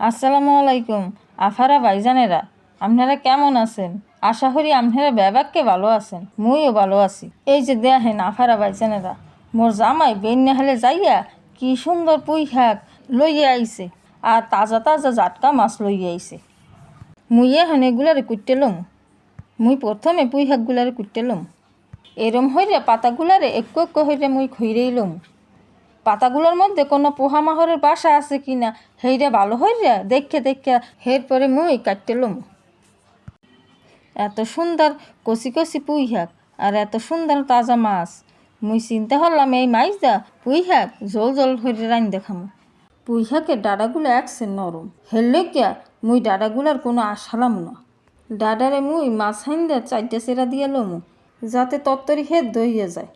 আসসালামু আলাইকুম। আফারা ভাইজানেরা, আপনারা কেমন আছেন? আশা করি আপনারা ব্যাবাককে ভালো আছেন, মুইও ভালো আছি। এই যে দেখেন আফারা ভাইজানেরা, মোর জামাই বেন্যা হলে যাইয়া কি সুন্দর পুঁই শাক লইয়া আইছে আর তাজা তাজা জাটকা মাছ লইয়া আইছে। মুই এখন এগুলারে কুটতে লম। মুই প্রথমে পুঁই শাকগুলারে কুটতে লম। এরম হইলে পাতাগুলারে একটু একটু হইলে মুই খইরেই লম। পাতাগুলোর মধ্যে কোনো পোহা মাহরের বাসা আছে কি না? সেইটা ভালো হইয়া দেখে দেখে হের পরে মুই কাটতে লম। এত সুন্দর কষি কষি পুঁই শাক আর এত সুন্দর তাজা মাছ। মুই চিন্তা করলাম, এই মাছ দা পুঁই শাক জল জল হইরে রান দেখাম পুঁই শাকের ডাডাগুলো একসে নরম। হেললে কিয়া মুই ডাডাগুলার কোনো আশালাম না। ডাডারে মুই মাছ হাইন দা চারটে সেরা দিয়ে লমু, যাতে তত্তরি হেদ দইয়া যায়।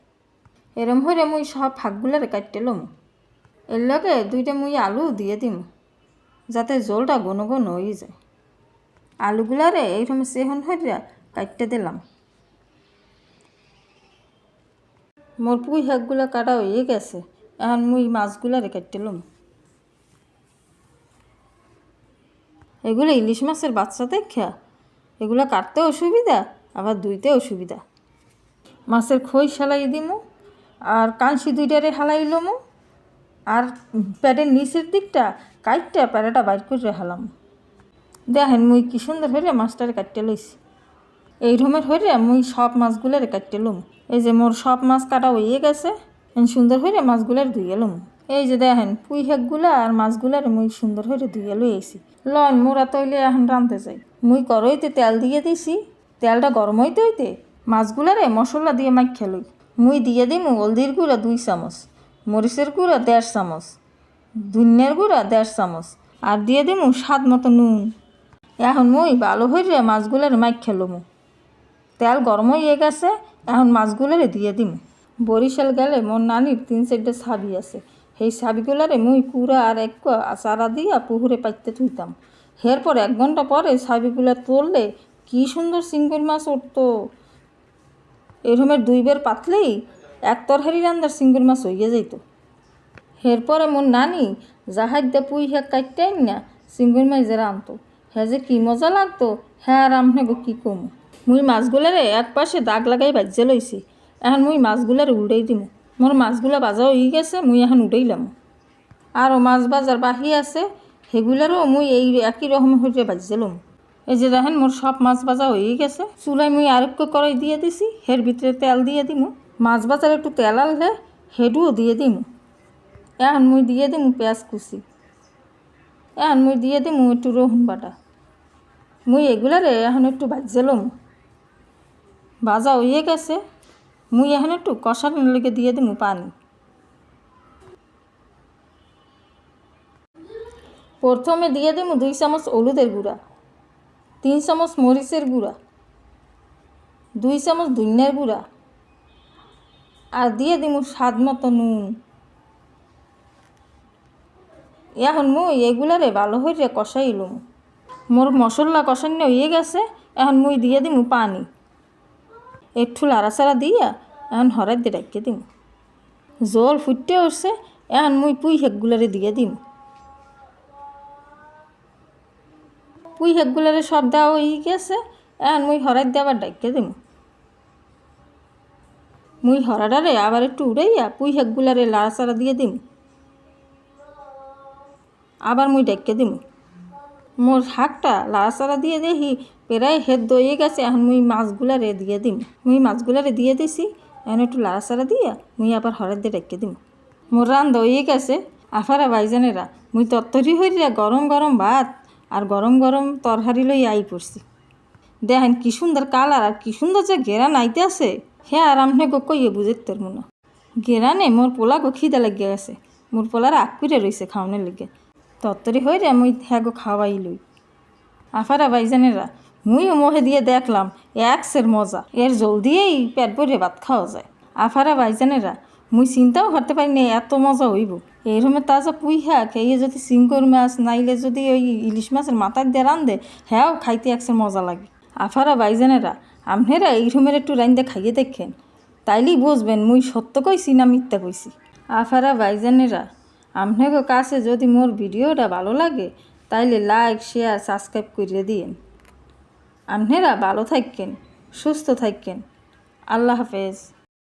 এরম হইরে মুই সব ফাঁকগুলারে কাটতে লম। এর লগে দুইটা মুই আলু দিয়ে দিম, যাতে জলটা ঘন ঘন হয়ে যায়। আলুগুলারে এইরকম সেহন হইয়া কাটতে দিলাম। মোর পুঁই শাকগুলা কাটা হয়ে গেছে, এখন মুই মাছগুলারে কাটতে লম। এগুলো ইলিশ মাছের বাচ্চা দেখা এগুলো কাটতে অসুবিধা, আবার ধুইতে অসুবিধা। মাছের খই সালাই দিমু আর কাঁচি দুইটারে হালাই লমু। আর প্যাটের নিচের দিকটা কাইটটা প্যারেটা বাইর করে হালাম। দেখেন মুই কি সুন্দর হইরে মাছটারে কাটতে লইছি। এই রকমের হইরে মুই সব মাছগুলারে কাটতে লম। এই যে মোর সব মাছ কাটা হয়ে গেছে সুন্দর হইরে মাছগুলার ধুয়ে লম। এই যে দেখেন পুঁই শাকগুলা আর মাছগুলারে মুই সুন্দর হইরে ধুয়ে লই আইছি। লন, মোরা তৈলে এখন রাঁধতে যাই। মুই করইতে তেল দিয়ে দিছি, তেলটা গরম হইতে হইতে মাছগুলারে মশলা দিয়ে মাখ খেলই মুই দিয়ে দিম হলদির গুঁড়া দুই চামচ, মরিচের গুঁড়া দেড় চামচ, ধনিয়ার গুঁড়া দেড় চামচ আর দিয়ে দিমু স্বাদ মতো নুন। এখন মুই ভালো হইরে মাছগুলারে মাখ খেলমু তেল গরম হয়ে গেছে, এখন মাছগুলারে দিয়ে দিম। বরিশাল গেলে মোর নানির তিন চারটে ছাবি আছে। সেই ছাবিগুলারে মুই কুড়া আর এক চারা দিয়া পুকুরে পাইতে থুইতাম। এরপর এক ঘণ্টা পরে ছাবিগুলা তুললে কি সুন্দর চিংড়ি মাছ উঠতো। এরমের দুইবার পাতলেই এক তরহারি রান্দার চিংড়ি মাছ হইয়া যাইত। এরপরে মোর নানি জাহাজ দিয়ে পুই শাক কাটতে না চিংড়ি মাছ যে রানতো হ্যাঁ যে কি মজা লাগতো হ্যাঁ আর আমনে গো কী কমু। মুই মাছগুলারে এক পাশে দাগ লাগাই বাজ্যে লইছি, এখন মুই মাছগুলারে উল্টাই দিমু। মোর মাছগুলা বাজা হয়ে গেছে, মুই এখন উঠাইলাম আরও মাছ বাজার বাহি আছে সেগুলারও মুই এই একই রকম হইতে বাজিলাম এই যে দেখেন, মোর সব মাছ ভাজা হয়ে গেছে। চুলাই মুই আরেকটু কড়াই দিয়ে দিছি, হের ভিতরে তেল দিয়ে দিমু। মাছ ভাজার একটু তেল আনলে হেডুও দিয়ে দিমু। এখন মুই দিয়ে দিমু পেঁয়াজ কুচি। এখন মুই দিয়ে দিমু একটু রসুন বাটা। মুই এগুলারে এখন একটু ভাজলাম ভাজা হয়ে গেছে, মুই এখন একটু কষানোর লেগে দিয়ে দিমু পানি। প্রথমে দিয়ে দেবো দুই চামচ হলুদের গুঁড়া। তিন চামচ মরিচের গুঁড়া, দুই চামচ ধনিয়ার গুঁড়া আর দিয়ে দিব স্বাদ মতো নুন। এখন মুই এগুলারে ভালো হইরে কষাইলুম মোর মশলা কষানো হয়ে গেছে, এখন মুই দিয়ে দিমু পানি। একটু লাড়াচাড়া দিয়া এখন হরাই দিয়ে ডাকিয়ে দিম। জল ফুটতে উঠছে, এখন মুই পুঁই হেকগুলারে দিয়ে দিম। পুঁই শাকগুলারে সব দেওয়া হয়ে গেছে, এখন মুই হরাই দিয়ে আবার ডাইকে দিম মুই হরাডারে আবার একটু উড়াইয়া পুঁই শাকগুলারে লাড়াচাড়া দিয়ে দিম আবার মুই ডাইকে দিম মোর শাকটা লাড়াচাড়া দিয়ে দেখি প্রায় হেদ দইয়ে গেছে, এখন মুই মাছগুলারে দিয়ে দিম মুই মাছগুলারে দিয়ে দিছি, এখন একটু লাড়াচাড়া দিয়া মুই আবার হরাই দিয়ে ডাইকে দিম মোর রান দইয়ে গেছে। আফারা ভাইজানেরা, মুই তত্তরি হইয়া গরম গরম ভাত আর গরম গরম তরহারি লই আই পড়ছি। দেখেন কি সুন্দর কালার আর কি সুন্দর যে গেরান আইতে আছে হ্যাঁ আর আমনে গো কইয়ে বুঝতে পারব না গেরানে মোর পোলা গো খিদে লাগিয়ে গেছে, মোর পোলার আগ করে রইছে খাওয়ানোর লেগে। তত্তরি হয়ে রে মুই হ্যাঁ গো খাওয়াই লই। আফারা ভাইজানেরা মুইও মোহে দিয়ে দেখলাম একসের মজা, এর জল দিয়েই পেট ভরে ভাত খাওয়া যায়। আফারা ভাইজানেরা, মুই চিন্তাও করতে পারি না এত মজা হইব। এইরকম তাজা পুঁই শাক এই যদি সিঙ্গর মাছ, নাইলে যদি ওই ইলিশ মাছের মাথায় দিয়ে রান্ধে হ্যাঁ খাইতে একসের মজা লাগে। আফারা ভাইজানেরা আপনারা এইরকমের একটু রান্ধে খাইয়ে দেখেন। তাইলেই বুঝবেন, মুই সত্য কইছি না মিথ্যা কইছি। আফারা ভাইজানেরা আপনাকে কাছে যদি মোর ভিডিওটা ভালো লাগে, তাইলে লাইক, শেয়ার, সাবস্ক্রাইব করে দিয়েন। আপনারা ভালো থাকেন সুস্থ থাকেন আল্লাহ হাফেজ।